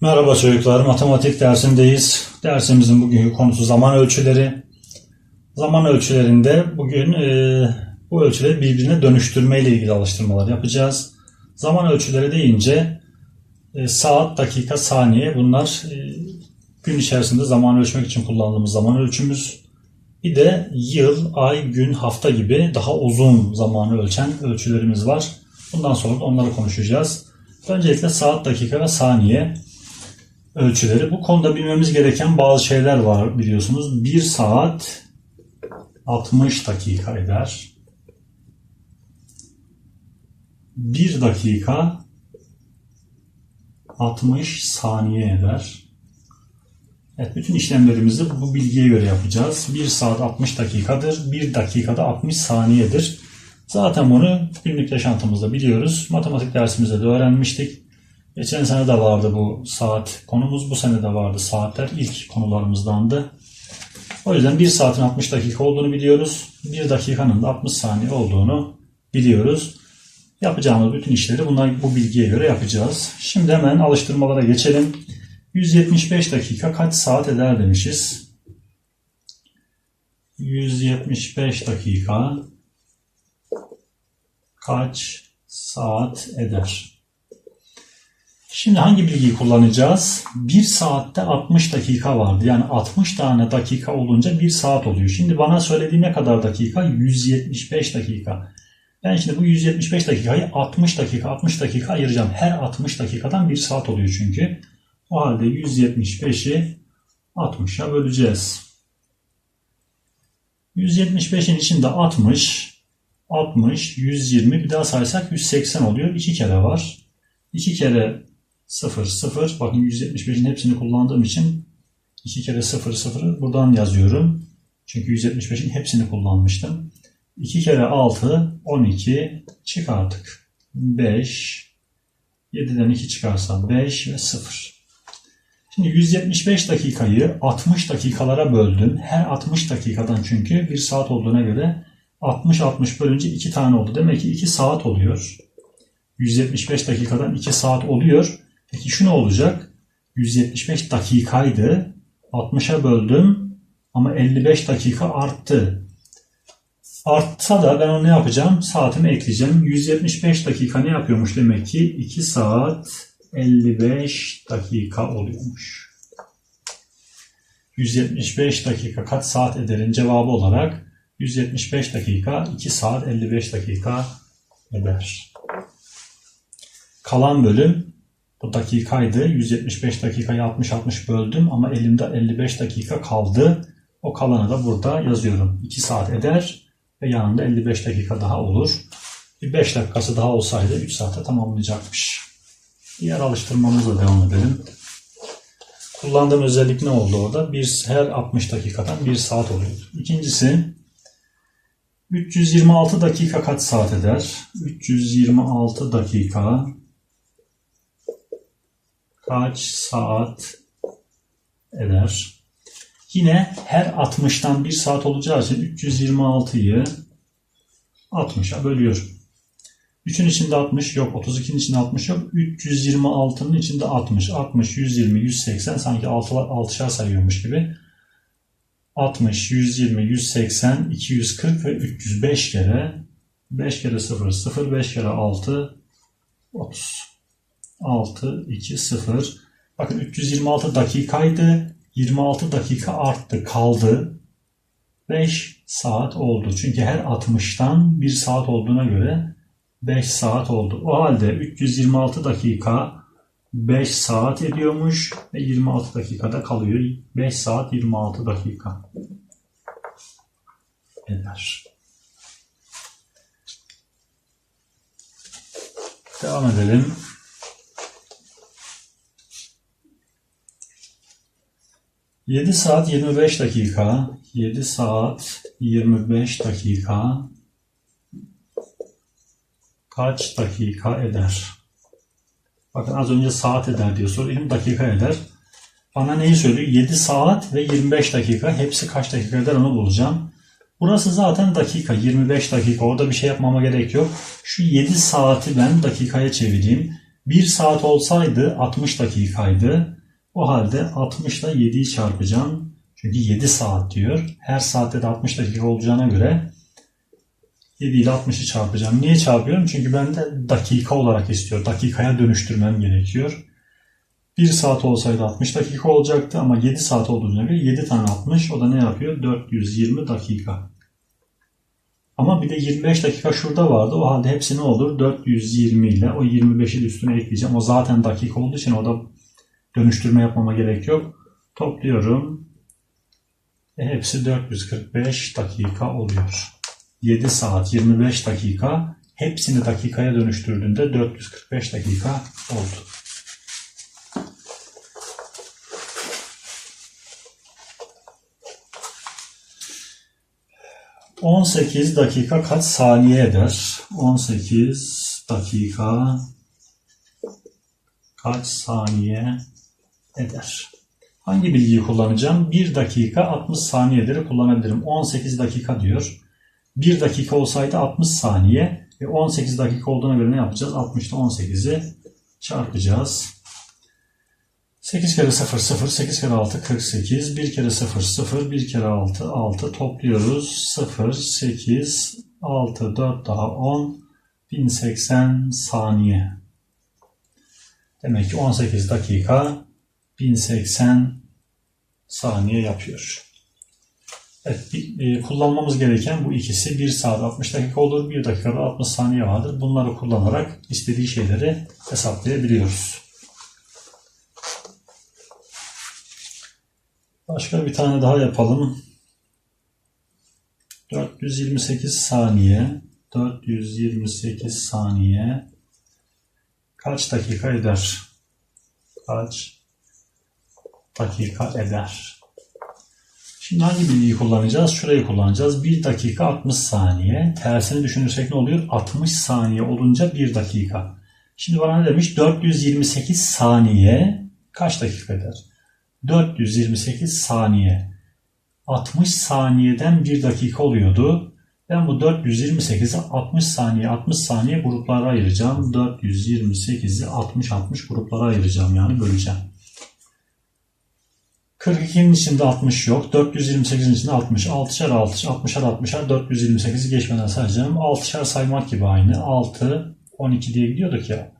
Merhaba çocuklar, matematik dersindeyiz. Dersimizin bugünkü konusu zaman ölçüleri. Zaman ölçülerinde bugün e, bu ölçüleri birbirine dönüştürme ile ilgili alıştırmalar yapacağız. Zaman ölçüleri deyince e, saat, dakika, saniye bunlar e, gün içerisinde zaman ölçmek için kullandığımız zaman ölçümüz. Bir de yıl, ay, gün, hafta gibi daha uzun zamanı ölçen ölçülerimiz var. Bundan sonra da onları konuşacağız. Öncelikle saat, dakika ve saniye ölçüleri. Bu konuda bilmemiz gereken bazı şeyler var biliyorsunuz. 1 saat 60 dakika eder. 1 dakika 60 saniye eder. Evet, bütün işlemlerimizi bu bilgiye göre yapacağız. 1 saat 60 dakikadır. 1 dakikada 60 saniyedir. Zaten bunu günlük yaşantımızda biliyoruz. Matematik dersimizde de öğrenmiştik. Geçen sene de vardı bu saat konumuz. Bu sene de vardı saatler. ilk konularımızdandı. O yüzden 1 saatin 60 dakika olduğunu biliyoruz. 1 dakikanın da 60 saniye olduğunu biliyoruz. Yapacağımız bütün işleri bunlar bu bilgiye göre yapacağız. Şimdi hemen alıştırmalara geçelim. 175 dakika kaç saat eder demişiz. 175 dakika kaç saat eder? Şimdi hangi bilgiyi kullanacağız? 1 saatte 60 dakika vardı. Yani 60 tane dakika olunca 1 saat oluyor. Şimdi bana söylediği ne kadar dakika? 175 dakika. Ben şimdi bu 175 dakikayı 60 dakika 60 dakika ayıracağım. Her 60 dakikadan 1 saat oluyor çünkü. O halde 175'i 60'a böleceğiz. 175'in içinde 60, 60, 120 bir daha saysak 180 oluyor. 2 kere var. 2 kere 0, 0. Bakın 175'in hepsini kullandığım için 2 kere 0, 0'ı buradan yazıyorum. Çünkü 175'in hepsini kullanmıştım. 2 kere 6, 12 çıkarttık. 5, 7'den 2 çıkarsam 5 ve 0. Şimdi 175 dakikayı 60 dakikalara böldüm. Her 60 dakikadan çünkü 1 saat olduğuna göre 60-60 bölünce 2 tane oldu. Demek ki 2 saat oluyor. 175 dakikadan 2 saat oluyor. Peki şu ne olacak? 175 dakikaydı. 60'a böldüm ama 55 dakika arttı. Artsa da ben onu yapacağım? Saatimi ekleyeceğim. 175 dakika ne yapıyormuş demek ki? 2 saat 55 dakika oluyormuş. 175 dakika kaç saat ederin cevabı olarak 175 dakika 2 saat 55 dakika eder. Kalan bölüm bu dakikaydı. 175 dakikayı 60-60 böldüm ama elimde 55 dakika kaldı. O kalanı da burada yazıyorum. 2 saat eder ve yanında 55 dakika daha olur. Bir 5 dakikası daha olsaydı 3 saate tamamlayacakmış. Diğer alıştırmamızla devam edelim. Kullandığım özellik ne oldu orada? Bir, her 60 dakikadan 1 saat oluyor. İkincisi 326 dakika kaç saat eder? 326 dakika kaç saat eder? Yine her 60'tan 1 saat olacağı için 326'yı 60'a bölüyorum. 3'ün içinde 60 yok. 32'nin içinde 60 yok. 326'nın içinde 60. 60, 120, 180 sanki 6, 6'şar sayıyormuş gibi. 60, 120, 180, 240 ve 305 kere 5 kere 0, 0, 5 kere 6, 30. 6, 2, 0. Bakın 326 dakikaydı. 26 dakika arttı, kaldı. 5 saat oldu. Çünkü her 60'tan 1 saat olduğuna göre 5 saat oldu. O halde 326 dakika 5 saat ediyormuş ve 26 dakikada kalıyor. 5 saat 26 dakika eder. Devam edelim. Yedi saat 25 dakika, 7 saat 25 dakika kaç dakika eder? Bakın az önce saat eder diyor. Sorayım dakika eder. Bana neyi söylüyor? 7 saat ve 25 dakika. Hepsi kaç dakika eder onu bulacağım. Burası zaten dakika. 25 dakika. Orada bir şey yapmama gerek yok. Şu 7 saati ben dakikaya çevireyim. 1 saat olsaydı 60 dakikaydı. O halde 60 ile 7'yi çarpacağım. Çünkü 7 saat diyor. Her saatte de 60 dakika olacağına göre 7 ile 60'ı çarpacağım. Niye çarpıyorum? Çünkü ben de dakika olarak istiyor. Dakikaya dönüştürmem gerekiyor. 1 saat olsaydı 60 dakika olacaktı ama 7 saat olduğuna göre 7 tane 60 o da ne yapıyor? 420 dakika. Ama bir de 25 dakika şurada vardı. O halde hepsi ne olur? 420 ile o 25'i de üstüne ekleyeceğim. O zaten dakika olduğu için o da dönüştürme yapmama gerek yok. Topluyorum. E hepsi 445 dakika oluyor. 7 saat 25 dakika hepsini dakikaya dönüştürdüğünde 445 dakika oldu. ...18 dakika kaç saniye eder? 18 dakika... ...kaç saniye eder? Hangi bilgiyi kullanacağım? 1 dakika 60 saniyeleri kullanabilirim. 18 dakika diyor. 1 dakika olsaydı 60 saniye ve 18 dakika olduğuna göre ne yapacağız? 60 ile 18'i çarpacağız. 8 kere 0 0, 8 kere 6 48, 1 kere 0 0, 1 kere 6 6 topluyoruz. 0, 8, 6, 4 daha 10, 1080 saniye. Demek ki 18 dakika 1080 saniye yapıyor. Evet, e, kullanmamız gereken bu ikisi 1 saat 60 dakika olur, 1 dakikada 60 saniye vardır. Bunları kullanarak istediği şeyleri hesaplayabiliyoruz. Başka bir tane daha yapalım. 428 saniye 428 saniye kaç dakika eder? Kaç dakika eder? Şimdi hangi bilgiyi kullanacağız? Şurayı kullanacağız. 1 dakika 60 saniye. Tersini düşünürsek ne oluyor? 60 saniye olunca 1 dakika. Şimdi bana ne demiş? 428 saniye kaç dakika eder? 428 saniye. 60 saniyeden 1 dakika oluyordu. Ben bu 428'i 60 saniye 60 saniye gruplara ayıracağım. 428'i 60-60 gruplara ayıracağım yani böleceğim. 42'nin içinde 60 yok. 428'in içinde 60. 6'şar 6, 60'ar 60'ar 428'i geçmeden sayacağım. 6'şar saymak gibi aynı. 6, 12 diye gidiyorduk ya.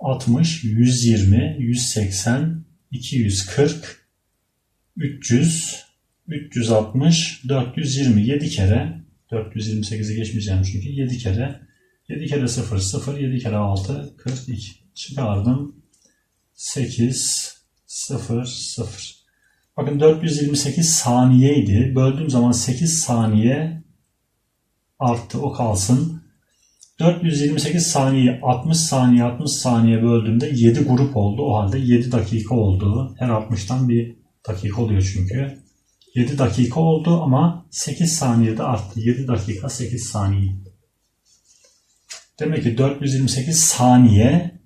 60, 120, 180, 240, 300, 360, 420. 7 kere. 428'i geçmeyeceğim çünkü. 7 kere. 7 kere 0, 0, 7 kere 6, 42. Çıkardım. 8, 0, 0. Bakın 428 saniyeydi. Böldüğüm zaman 8 saniye arttı. O kalsın. 428 saniye 60 saniye 60 saniye böldüğümde 7 grup oldu. O halde 7 dakika oldu. Her 60'tan bir dakika oluyor çünkü. 7 dakika oldu ama 8 saniyede arttı. 7 dakika 8 saniye. Demek ki 428 saniye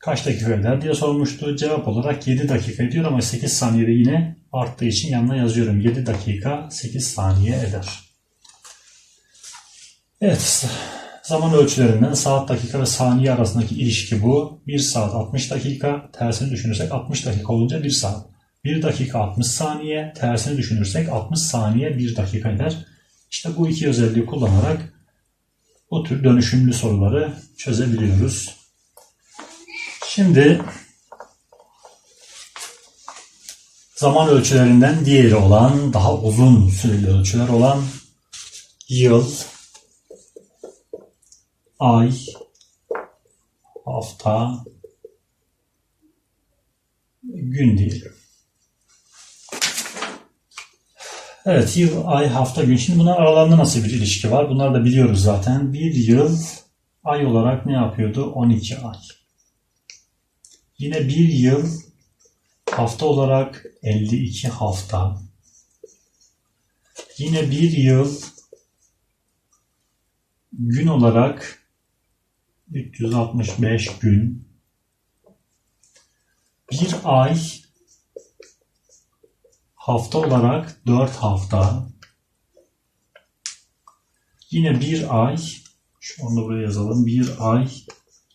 kaç dakika eder diye sormuştu. Cevap olarak 7 dakika ediyor ama 8 saniyede yine arttığı için yanına yazıyorum. 7 dakika 8 saniye eder. Evet. Zaman ölçülerinden saat, dakika ve saniye arasındaki ilişki bu. 1 saat 60 dakika. Tersini düşünürsek 60 dakika olunca 1 saat. 1 dakika 60 saniye. Tersini düşünürsek 60 saniye 1 dakika eder. İşte bu iki özelliği kullanarak bu tür dönüşümlü soruları çözebiliyoruz. Şimdi zaman ölçülerinden diğeri olan, daha uzun süreli ölçüler olan yıl, ay, hafta, gün diyelim. Evet, yıl, ay, hafta, gün. Şimdi bunlar aralarında nasıl bir ilişki var? Bunları da biliyoruz zaten. Bir yıl ay olarak ne yapıyordu? 12 ay. Yine bir yıl hafta olarak 52 hafta. Yine bir yıl gün olarak 365 gün. Bir ay hafta olarak 4 hafta. Yine bir ay, şu anda buraya yazalım. Bir ay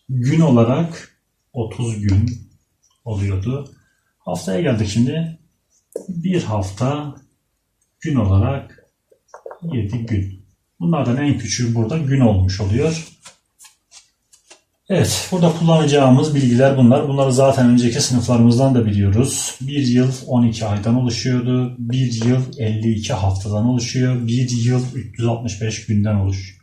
gün olarak 30 gün oluyordu. Haftaya geldik şimdi. Bir hafta gün olarak 7 gün. Bunlardan en küçüğü burada gün olmuş oluyor. Evet, burada kullanacağımız bilgiler bunlar. Bunları zaten önceki sınıflarımızdan da biliyoruz. Bir yıl 12 aydan oluşuyordu. Bir yıl 52 haftadan oluşuyor. Bir yıl 365 günden oluşuyor.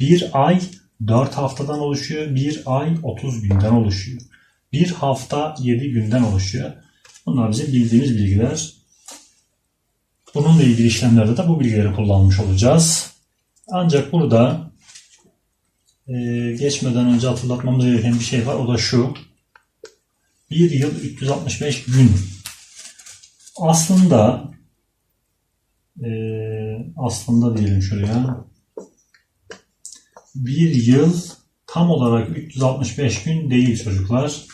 Bir ay 4 haftadan oluşuyor. Bir ay 30 günden oluşuyor. Bir hafta 7 günden oluşuyor. Bunlar bizim bildiğimiz bilgiler. Bununla ilgili işlemlerde de bu bilgileri kullanmış olacağız. Ancak burada e, geçmeden önce hatırlatmamız gereken bir şey var. O da şu. Bir yıl 365 gün. Aslında e, aslında diyelim şuraya bir yıl tam olarak 365 gün değil çocuklar.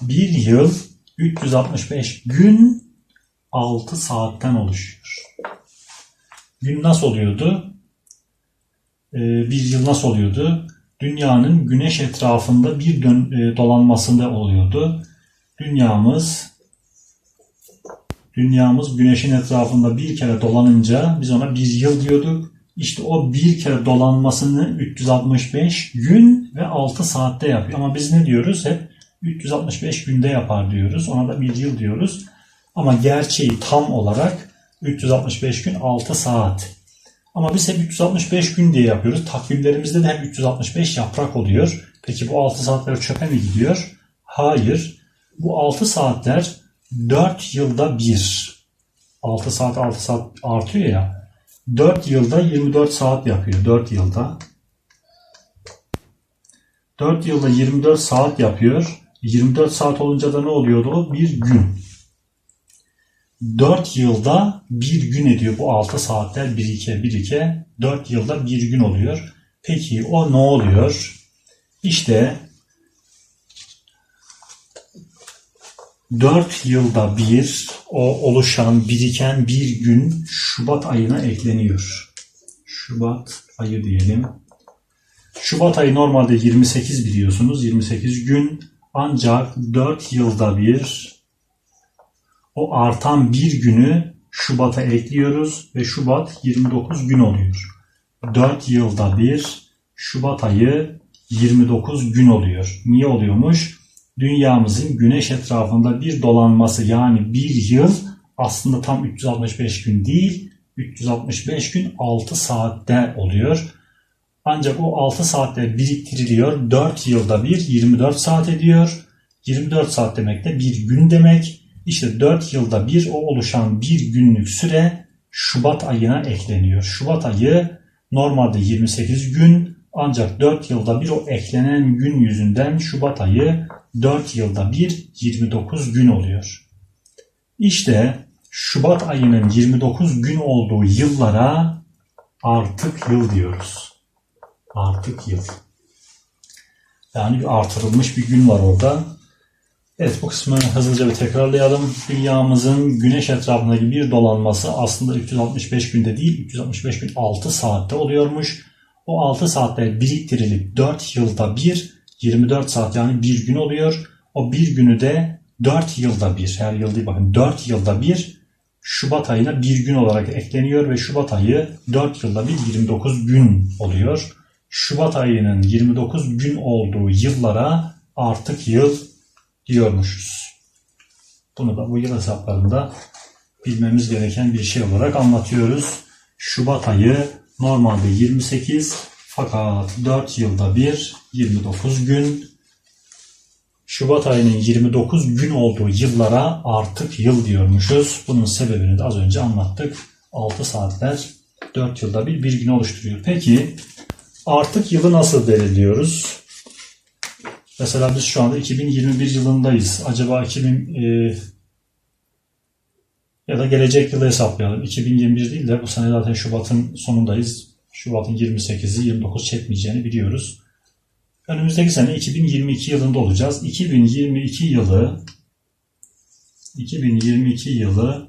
Bir yıl 365 gün 6 saatten oluşuyor. Gün nasıl oluyordu? Ee, bir yıl nasıl oluyordu? Dünyanın güneş etrafında bir dön, e, dolanmasında oluyordu. Dünyamız dünyamız güneşin etrafında bir kere dolanınca biz ona bir yıl diyorduk. İşte o bir kere dolanmasını 365 gün ve 6 saatte yapıyor. Ama biz ne diyoruz? Hep 365 günde yapar diyoruz. Ona da bir yıl diyoruz. Ama gerçeği tam olarak 365 gün 6 saat. Ama biz hep 365 gün diye yapıyoruz. Takvimlerimizde de hep 365 yaprak oluyor. Peki bu 6 saatler çöpe mi gidiyor? Hayır. Bu 6 saatler 4 yılda bir. 6 saat 6 saat artıyor ya. 4 yılda 24 saat yapıyor. 4 yılda. 4 yılda 24 saat yapıyor. 24 saat olunca da ne oluyordu? Bir gün. 4 yılda bir gün ediyor bu 6 saatler 1 2 1 2 4 yılda bir gün oluyor. Peki o ne oluyor? İşte 4 yılda bir o oluşan biriken bir gün Şubat ayına ekleniyor. Şubat ayı diyelim. Şubat ayı normalde 28 biliyorsunuz. 28 gün ancak 4 yılda bir o artan bir günü Şubat'a ekliyoruz ve Şubat 29 gün oluyor. 4 yılda bir Şubat ayı 29 gün oluyor. Niye oluyormuş? Dünyamızın güneş etrafında bir dolanması yani bir yıl aslında tam 365 gün değil 365 gün 6 saatte oluyor. Ancak o 6 saatte biriktiriliyor. 4 yılda bir 24 saat ediyor. 24 saat demek de bir gün demek. İşte 4 yılda bir o oluşan bir günlük süre Şubat ayına ekleniyor. Şubat ayı normalde 28 gün ancak 4 yılda bir o eklenen gün yüzünden Şubat ayı 4 yılda bir 29 gün oluyor. İşte Şubat ayının 29 gün olduğu yıllara artık yıl diyoruz. Artık yıl. Yani bir artırılmış bir gün var orada. Evet bu kısmı hızlıca bir tekrarlayalım. Dünyamızın güneş etrafındaki bir dolanması aslında 365 günde değil 365 gün 6 saatte oluyormuş. O 6 saatler biriktirilip 4 yılda bir 24 saat yani bir gün oluyor. O bir günü de 4 yılda bir her yıl değil bakın 4 yılda bir Şubat ayına bir gün olarak ekleniyor ve Şubat ayı 4 yılda bir 29 gün oluyor. Şubat ayının 29 gün olduğu yıllara artık yıl diyormuşuz. Bunu da bu yıl hesaplarında bilmemiz gereken bir şey olarak anlatıyoruz. Şubat ayı normalde 28 fakat 4 yılda bir 29 gün. Şubat ayının 29 gün olduğu yıllara artık yıl diyormuşuz. Bunun sebebini de az önce anlattık. 6 saatler 4 yılda bir bir gün oluşturuyor. Peki artık yılı nasıl belirliyoruz? Mesela biz şu anda 2021 yılındayız. Acaba 2000 e, ya da gelecek yılı hesaplayalım. 2021 değil de bu sene zaten Şubat'ın sonundayız. Şubat'ın 28'i 29 çekmeyeceğini biliyoruz. Önümüzdeki sene 2022 yılında olacağız. 2022 yılı 2022 yılı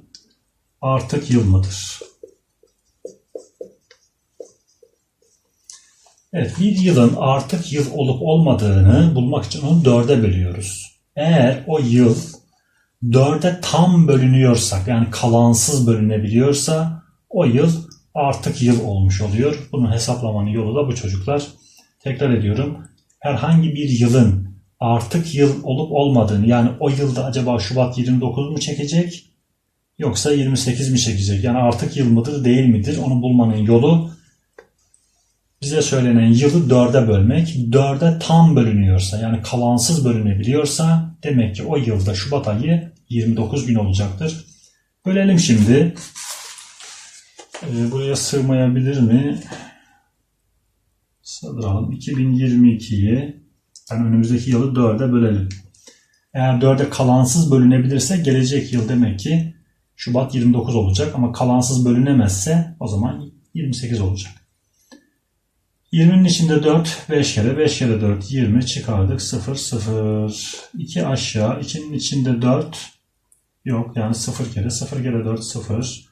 artık yıl mıdır? Evet, bir yılın artık yıl olup olmadığını bulmak için onu dörde bölüyoruz. Eğer o yıl dörde tam bölünüyorsak yani kalansız bölünebiliyorsa o yıl artık yıl olmuş oluyor. Bunun hesaplamanın yolu da bu çocuklar. Tekrar ediyorum. Herhangi bir yılın artık yıl olup olmadığını yani o yılda acaba Şubat 29 mu çekecek yoksa 28 mi çekecek? Yani artık yıl mıdır değil midir? Onu bulmanın yolu bize söylenen yılı dörde bölmek. Dörde tam bölünüyorsa yani kalansız bölünebiliyorsa demek ki o yılda Şubat ayı 29 gün olacaktır. Bölelim şimdi. Ee, buraya sığmayabilir mi? Sığdıralım. 2022'yi yani önümüzdeki yılı dörde bölelim. Eğer dörde kalansız bölünebilirse gelecek yıl demek ki Şubat 29 olacak ama kalansız bölünemezse o zaman 28 olacak. 20'nin içinde 4, 5 kere, 5 kere 4, 20 çıkardık. 0, 0. 2 aşağı, 2'nin içinde 4 yok. Yani 0 kere, 0 kere 4, 0.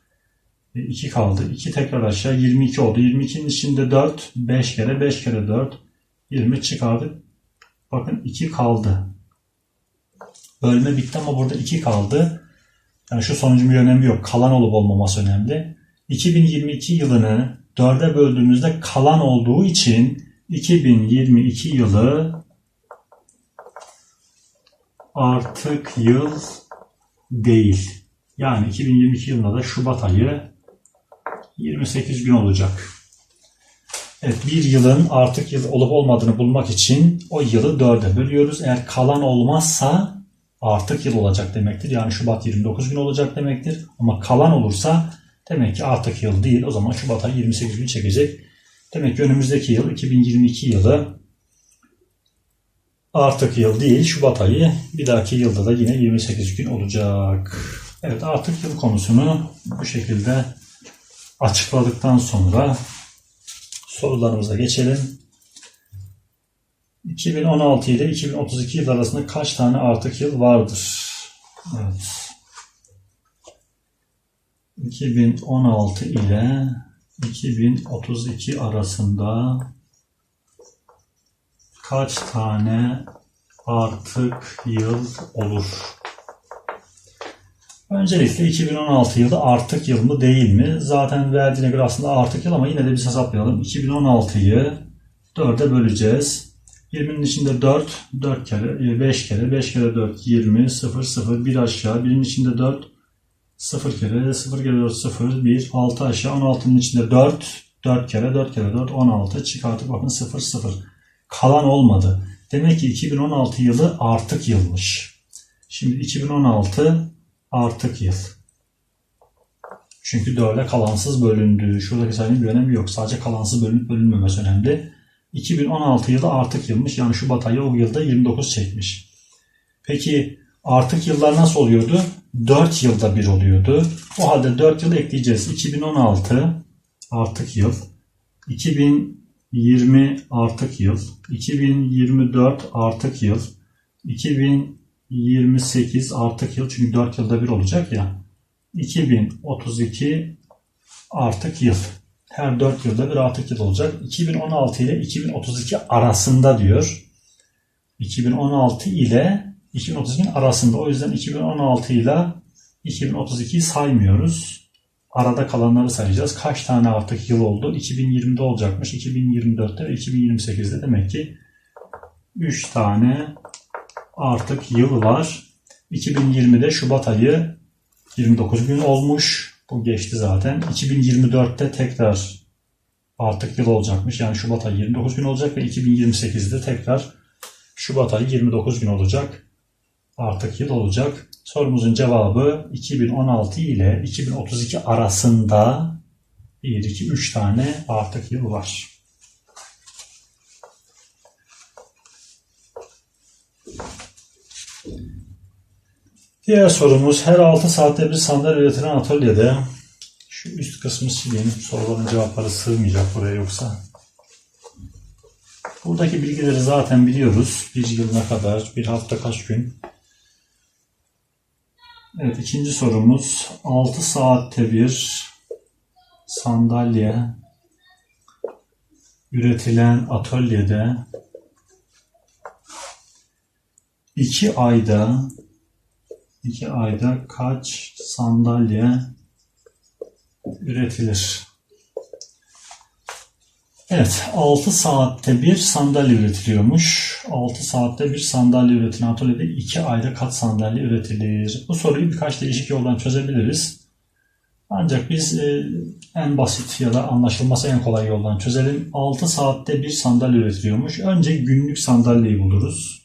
2 kaldı. 2 tekrar aşağı, 22 oldu. 22'nin içinde 4, 5 kere, 5 kere 4, 20 çıkardık. Bakın 2 kaldı. Bölme bitti ama burada 2 kaldı. Yani şu sonucun bir önemi yok. Kalan olup olmaması önemli. 2022 yılını 4'e böldüğümüzde kalan olduğu için 2022 yılı artık yıl değil. Yani 2022 yılında da Şubat ayı 28 gün olacak. Evet, bir yılın artık yıl olup olmadığını bulmak için o yılı dörde bölüyoruz. Eğer kalan olmazsa artık yıl olacak demektir. Yani Şubat 29 gün olacak demektir. Ama kalan olursa demek ki artık yıl değil. O zaman Şubat ayı 28 gün çekecek. Demek ki önümüzdeki yıl 2022 yılı artık yıl değil. Şubat ayı bir dahaki yılda da yine 28 gün olacak. Evet artık yıl konusunu bu şekilde açıkladıktan sonra sorularımıza geçelim. 2016 ile 2032 yıl arasında kaç tane artık yıl vardır? Evet. 2016 ile 2032 arasında kaç tane artık yıl olur? Öncelikle 2016 yılı artık yıl mı değil mi? Zaten verdiğine göre aslında artık yıl ama yine de biz hesaplayalım. 2016'yı 4'e böleceğiz. 20'nin içinde 4, 4 kere, 5 kere, 5 kere 4, 20, 0, 0, 1 aşağı. 1'in içinde 4, 0 kere, 0 kere 4, 0, 1, 6 aşağı. 16'nın içinde 4, 4 kere, 4 kere 4, 16 çıkartıp bakın 0, 0. Kalan olmadı. Demek ki 2016 yılı artık yılmış. Şimdi 2016 artık yıl. Çünkü 4'e kalansız bölündü. Şuradaki sayının bir önemi yok. Sadece kalansız bölünüp bölünmemesi önemli. 2016 yılı artık yılmış. Yani Şubat ayı o yılda 29 çekmiş. Peki artık yıllar nasıl oluyordu? 4 yılda bir oluyordu. O halde 4 yıl ekleyeceğiz. 2016 artık yıl. 2020 artık yıl. 2024 artık yıl. 2028 artık yıl. Çünkü 4 yılda bir olacak ya. 2032 artık yıl her 4 yılda bir artık yıl olacak. 2016 ile 2032 arasında diyor. 2016 ile 2032'nin arasında. O yüzden 2016 ile 2032'yi saymıyoruz. Arada kalanları sayacağız. Kaç tane artık yıl oldu? 2020'de olacakmış. 2024'te ve 2028'de demek ki 3 tane artık yıl var. 2020'de Şubat ayı 29 gün olmuş. Bu geçti zaten. 2024'te tekrar artık yıl olacakmış. Yani Şubat ayı 29 gün olacak ve 2028'de tekrar Şubat ayı 29 gün olacak. Artık yıl olacak. Sorumuzun cevabı 2016 ile 2032 arasında 1, 2, 3 tane artık yıl var. Diğer sorumuz her 6 saatte bir sandalye üretilen atölyede şu üst kısmı sileyim. Soruların cevapları sığmayacak buraya yoksa. Buradaki bilgileri zaten biliyoruz. Bir yıl ne kadar, bir hafta kaç gün. Evet ikinci sorumuz 6 saatte bir sandalye üretilen atölyede 2 ayda 2 ayda kaç sandalye üretilir? Evet, 6 saatte bir sandalye üretiliyormuş. 6 saatte bir sandalye üretilen atölyede 2 ayda kaç sandalye üretilir? Bu soruyu birkaç değişik yoldan çözebiliriz. Ancak biz e, en basit ya da anlaşılması en kolay yoldan çözelim. 6 saatte bir sandalye üretiliyormuş. Önce günlük sandalyeyi buluruz.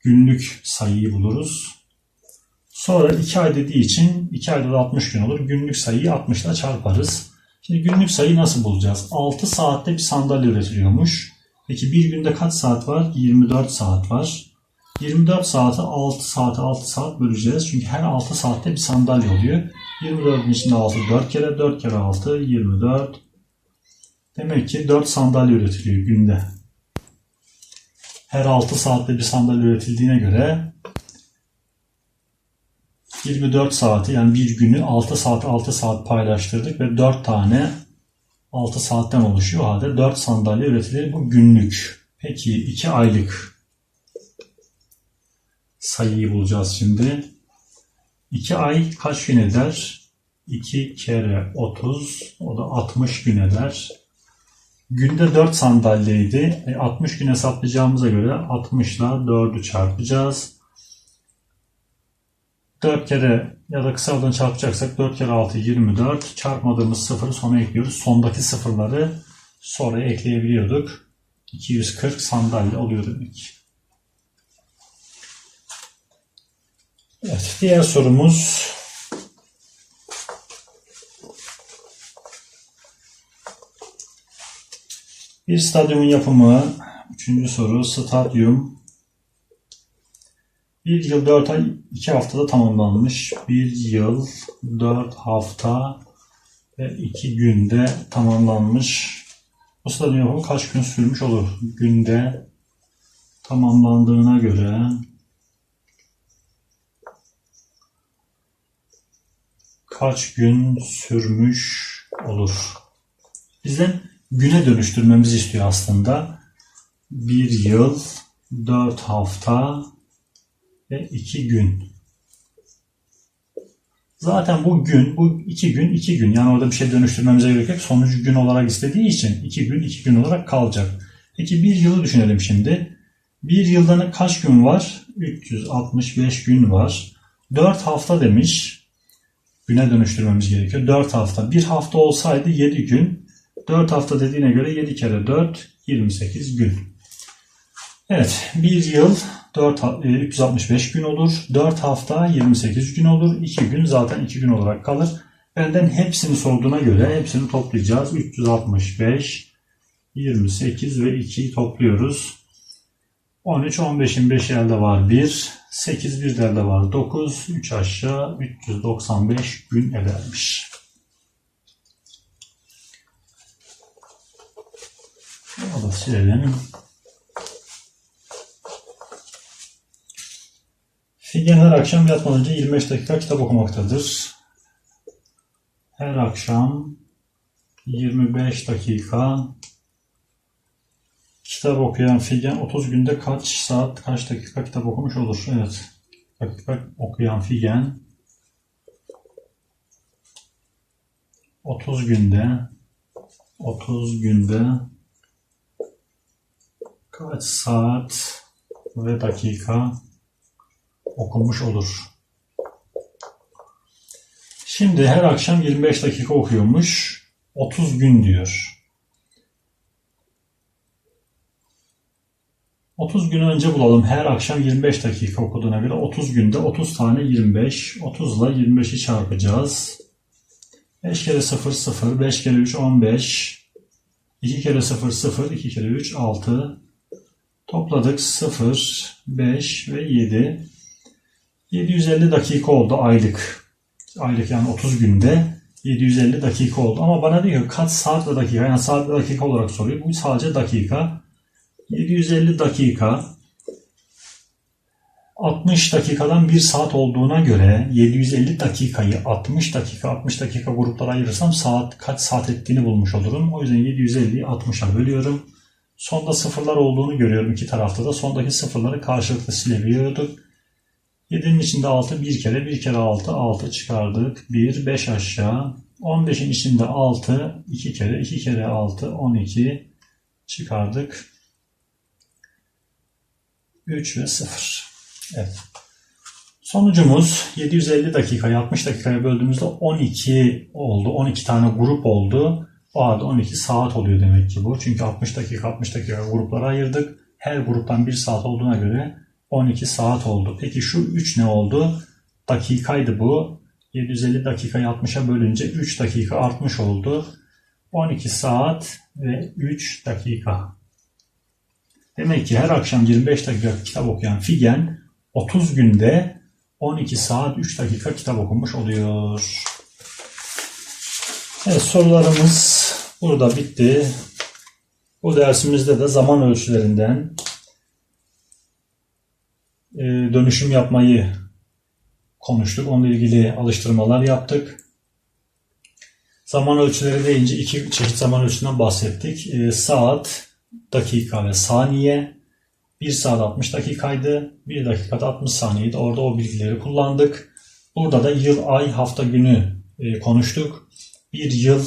Günlük sayıyı buluruz. Sonra 2 ay dediği için 2 ayda da 60 gün olur. Günlük sayıyı 60 ile çarparız. Şimdi günlük sayı nasıl bulacağız? 6 saatte bir sandalye üretiliyormuş. Peki bir günde kaç saat var? 24 saat var. 24 saati 6 saate 6 saat böleceğiz. Çünkü her 6 saatte bir sandalye oluyor. 24'ün içinde 6 4 kere 4 kere 6 24. Demek ki 4 sandalye üretiliyor günde. Her 6 saatte bir sandalye üretildiğine göre 24 saati yani bir günü 6 saat 6 saat paylaştırdık ve 4 tane 6 saatten oluşuyor. Halde 4 sandalye üretilir. Bu günlük. Peki 2 aylık sayıyı bulacağız şimdi. 2 ay kaç gün eder? 2 kere 30 o da 60 gün eder. Günde 4 sandalyeydi. E, 60 gün hesaplayacağımıza göre 60 ile 4'ü çarpacağız. 4 kere ya da kısa yoldan çarpacaksak 4 kere 6 24. Çarpmadığımız sıfırı sona ekliyoruz. Sondaki sıfırları sonra ekleyebiliyorduk. 240 sandalye oluyor demek. Evet, diğer sorumuz bir stadyumun yapımı. Üçüncü soru stadyum bir yıl 4 ay 2 haftada tamamlanmış. Bir yıl 4 hafta ve 2 günde tamamlanmış. Bu stadyum yapımı kaç gün sürmüş olur? Günde tamamlandığına göre kaç gün sürmüş olur? Bizden güne dönüştürmemizi istiyor aslında. Bir yıl, dört hafta ve iki gün. Zaten bu gün, bu iki gün, iki gün. Yani orada bir şey dönüştürmemize gerek yok. Sonucu gün olarak istediği için iki gün, iki gün olarak kalacak. Peki bir yılı düşünelim şimdi. Bir yılda kaç gün var? 365 gün var. 4 hafta demiş güne dönüştürmemiz gerekiyor. 4 hafta. Bir hafta olsaydı 7 gün. 4 hafta dediğine göre 7 kere 4 28 gün. Evet bir yıl 4, 365 gün olur. 4 hafta 28 gün olur. 2 gün zaten 2 gün olarak kalır. Benden hepsini sorduğuna göre hepsini toplayacağız. 365, 28 ve 2'yi topluyoruz. 13, 15'in 5 elde var 1. 8 bir elde var 9. 3 aşağı 395 gün edermiş. Bunu da silelim. Figen her akşam yatmadan önce 25 dakika kitap okumaktadır. Her akşam 25 dakika Kitap okuyan Figen 30 günde kaç saat, kaç dakika kitap okumuş olur? Evet. Dakika okuyan Figen 30 günde 30 günde kaç saat ve dakika okumuş olur? Şimdi her akşam 25 dakika okuyormuş. 30 gün diyor. 30 gün önce bulalım. Her akşam 25 dakika okuduğuna göre 30 günde 30 tane 25. 30 ile 25'i çarpacağız. 5 kere 0 0, 5 kere 3 15. 2 kere 0 0, 2 kere 3 6. Topladık 0, 5 ve 7. 750 dakika oldu aylık. Aylık yani 30 günde 750 dakika oldu. Ama bana diyor kaç saat ve dakika yani saat ve dakika olarak soruyor. Bu sadece dakika. 750 dakika 60 dakikadan 1 saat olduğuna göre 750 dakikayı 60 dakika 60 dakika gruplara ayırırsam saat kaç saat ettiğini bulmuş olurum. O yüzden 750'yi 60'a bölüyorum. Sonda sıfırlar olduğunu görüyorum iki tarafta da. Sondaki sıfırları karşılıklı silebiliyorduk. 7'nin içinde 6 bir kere, bir kere 6, 6 çıkardık. 1, 5 aşağı. 15'in içinde 6, 2 kere, 2 kere 6, 12 çıkardık. 3 ve 0. Evet. Sonucumuz 750 dakikayı 60 dakikaya böldüğümüzde 12 oldu. 12 tane grup oldu. O halde 12 saat oluyor demek ki bu. Çünkü 60 dakika 60 dakika gruplara ayırdık. Her gruptan 1 saat olduğuna göre 12 saat oldu. Peki şu 3 ne oldu? Dakikaydı bu. 750 dakikayı 60'a bölünce 3 dakika artmış oldu. 12 saat ve 3 dakika. Demek ki her akşam 25 dakika kitap okuyan Figen 30 günde 12 saat 3 dakika kitap okumuş oluyor. Evet sorularımız burada bitti. Bu dersimizde de zaman ölçülerinden dönüşüm yapmayı konuştuk. Onunla ilgili alıştırmalar yaptık. Zaman ölçüleri deyince iki çeşit zaman ölçüsünden bahsettik. E, saat, dakika ve saniye. 1 saat 60 dakikaydı. 1 dakikada 60 saniyeydi. Orada o bilgileri kullandık. Burada da yıl, ay, hafta, günü e, konuştuk. Bir yıl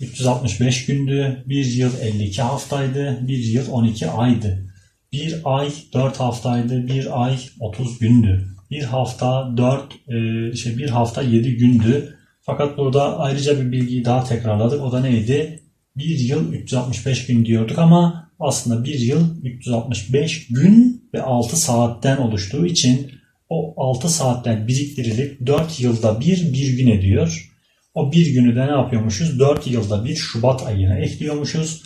365 gündü. Bir yıl 52 haftaydı. Bir yıl 12 aydı. Bir ay 4 haftaydı. Bir ay 30 gündü. Bir hafta 4 e, şey bir hafta 7 gündü. Fakat burada ayrıca bir bilgiyi daha tekrarladık. O da neydi? Bir yıl 365 gün diyorduk ama aslında bir yıl 365 gün ve 6 saatten oluştuğu için o 6 saatler biriktirilip 4 yılda bir bir gün ediyor. O bir günü de ne yapıyormuşuz? 4 yılda bir Şubat ayına ekliyormuşuz.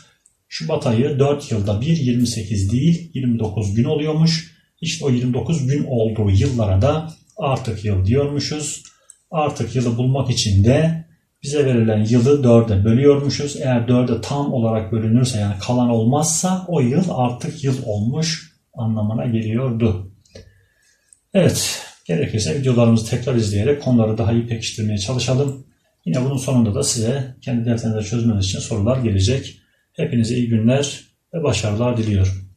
Şubat ayı 4 yılda bir 28 değil 29 gün oluyormuş. İşte o 29 gün olduğu yıllara da artık yıl diyormuşuz. Artık yılı bulmak için de bize verilen yılı 4'e bölüyormuşuz. Eğer 4'e tam olarak bölünürse yani kalan olmazsa o yıl artık yıl olmuş anlamına geliyordu. Evet, gerekirse videolarımızı tekrar izleyerek konuları daha iyi pekiştirmeye çalışalım. Yine bunun sonunda da size kendi derslerinizde çözmeniz için sorular gelecek. Hepinize iyi günler ve başarılar diliyorum.